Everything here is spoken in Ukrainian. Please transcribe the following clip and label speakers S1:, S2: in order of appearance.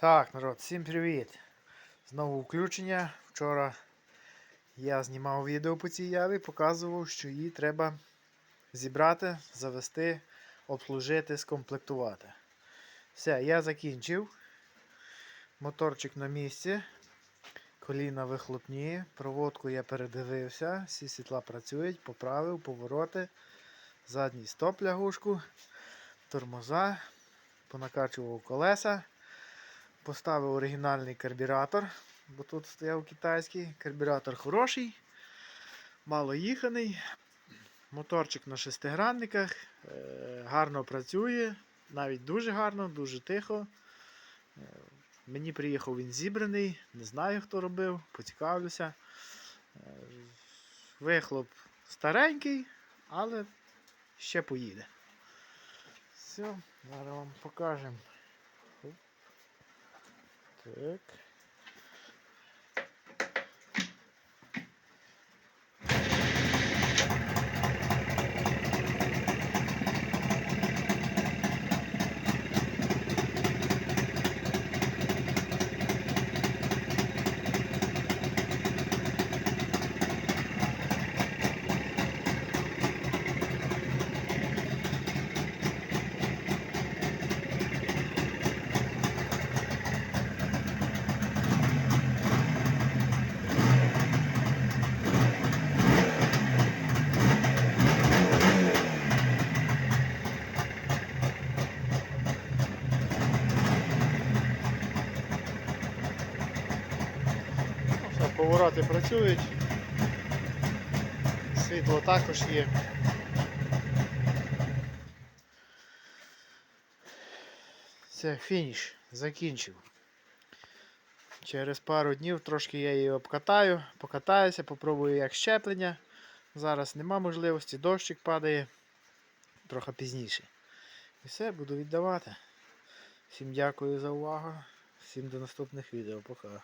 S1: Так, народ, всім привіт! Знову включення. Вчора я знімав відео по цій яві, показував, що її треба зібрати, завести, обслужити, скомплектувати. Все, я закінчив. Моторчик на місці. Коліна вихлопні. Проводку я передивився. Всі світла працюють, поправив, повороти, задній стоп лягушку, тормоза, понакачував колеса. Поставив оригінальний карбюратор, бо тут стояв китайський. Карбюратор хороший, мало їханий. Моторчик на шестигранниках, е, гарно працює, навіть дуже гарно, дуже тихо. Е, Мені приїхав він зібраний, не знаю, хто робив, поцікавлюся. Е, Вихлоп старенький, але ще поїде. Все, зараз вам покажемо. Так. Повороти працюють. Світло також є. Все, фініш. Закінчив. Через пару днів трошки я її обкатаю, покатаюся, попробую як щеплення. Зараз нема можливості, дощик падає трохи пізніше. І все, буду віддавати. Всім дякую за увагу. Всім до наступних відео. Пока.